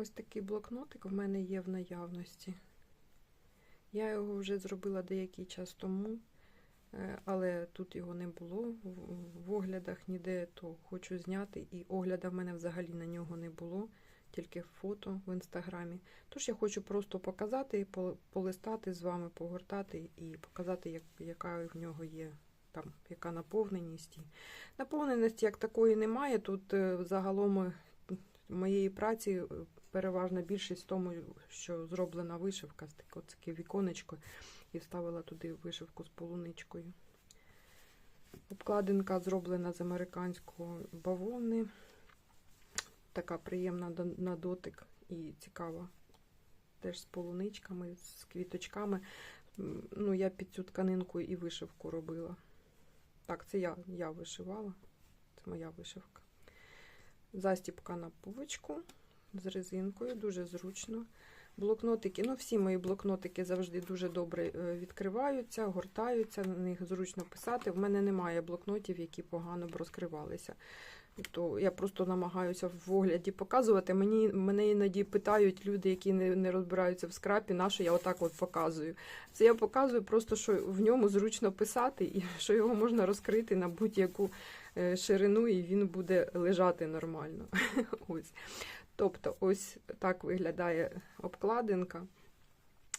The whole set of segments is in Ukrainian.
Ось такий блокнотик в мене є в наявності. Я його вже зробила деякий час тому, е, але тут його не було в- оглядах ніде, то хочу зняти. І огляда в мене взагалі на нього не було, тільки фото в інстаграмі. Тож я хочу просто показати, по- полистати з вами, погортати і показати, як, яка в нього є там, яка наповненість. Наповненості як такої немає. Тут е, загалом е, моєї праці переважна більшість в тому, що зроблена вишивка, з таке, віконечко, і вставила туди вишивку з полуничкою. Обкладинка зроблена з американського бавовни. Така приємна на дотик і цікава. Теж з полуничками, з квіточками. Ну, я під цю тканинку і вишивку робила. Так, це я, я вишивала. Це моя вишивка. Застіпка на пувочку з резинкою, дуже зручно. Блокнотики, ну всі мої блокнотики завжди дуже добре е, відкриваються, гортаються, на них зручно писати. В мене немає блокнотів, які погано б розкривалися. То я просто намагаюся в огляді показувати. Мені мене іноді питають люди, які не, не розбираються в скрапі, на що я отак от показую. Це я показую просто, що в ньому зручно писати, і що його можна розкрити на будь-яку е, ширину, і він буде лежати нормально. Ось. Тобто, ось так виглядає обкладинка.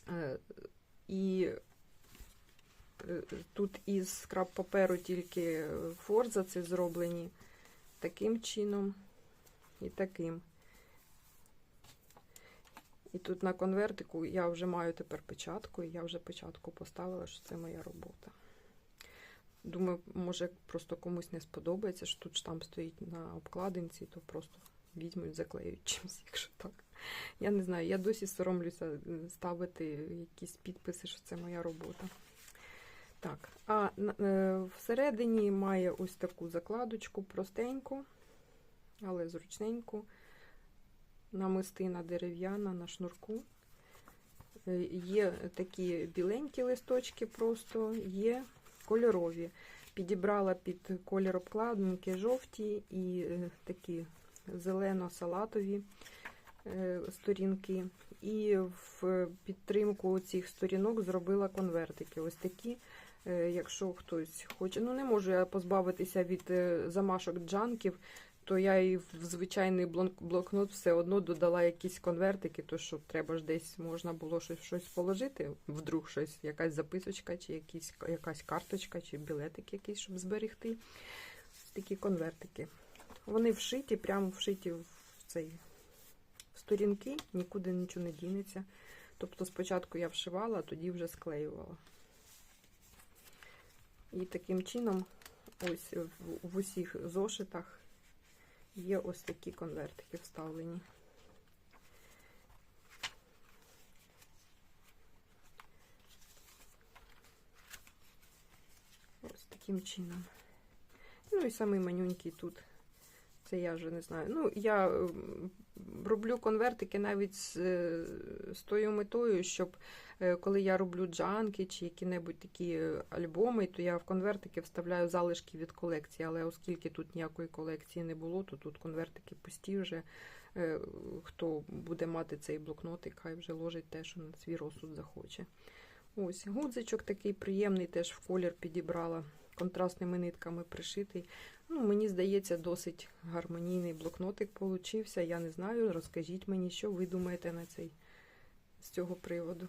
Е, І е, тут із скраб паперу тільки форза це зроблені таким чином і таким. І тут на конвертику я вже маю тепер печатку, і я вже печатку поставила, що це моя робота. Думаю, може просто комусь не сподобається, що тут штамп стоїть на обкладинці, то просто візьмуть, заклеють чимось, якщо так. Я не знаю, я досі соромлюся е, ставити якісь підписи, що це моя робота. Так, а е, всередині має ось таку закладочку простеньку, але зручненьку. Намистина дерев'яна на шнурку. Е, Є такі біленькі листочки, просто є кольорові. Підібрала під колір обкладинки жовті і такі зелено-салатові е, сторінки. І в підтримку цих сторінок зробила конвертики. Ось такі, е, якщо хтось хоче. Ну, не можу я позбавитися від е, замашок джанків, то я і в звичайний блокнот все одно додала якісь конвертики, то що треба ж десь можна було щось, щось положити, вдруг щось, якась записочка, чи якісь, якась карточка, чи білетик якийсь, щоб зберегти. Такі конвертики. Вони вшиті, прямо вшиті в цей в сторінки, нікуди нічого не дінеться. Тобто спочатку я вшивала, а тоді вже склеювала. І таким чином, ось в, усіх зошитах є ось такі конвертики вставлені. Ось таким чином. Ну і самий манюнький тут. Це я вже не знаю. Ну, я роблю конвертики навіть з, е, з тою метою, щоб е, коли я роблю джанки чи які-небудь такі е, альбоми, то я в конвертики вставляю залишки від колекції. Але оскільки тут ніякої колекції не було, то тут конвертики пусті вже. Хто буде мати цей блокнотик, хай вже ложить те, що на свій розсуд захоче. Ось гудзичок такий приємний, теж в колір підібрала контрастними нитками пришитий. Ну, мені здається, досить гармонійний блокнотик получився. Я не знаю. Розкажіть мені, що ви думаєте на цей з цього приводу.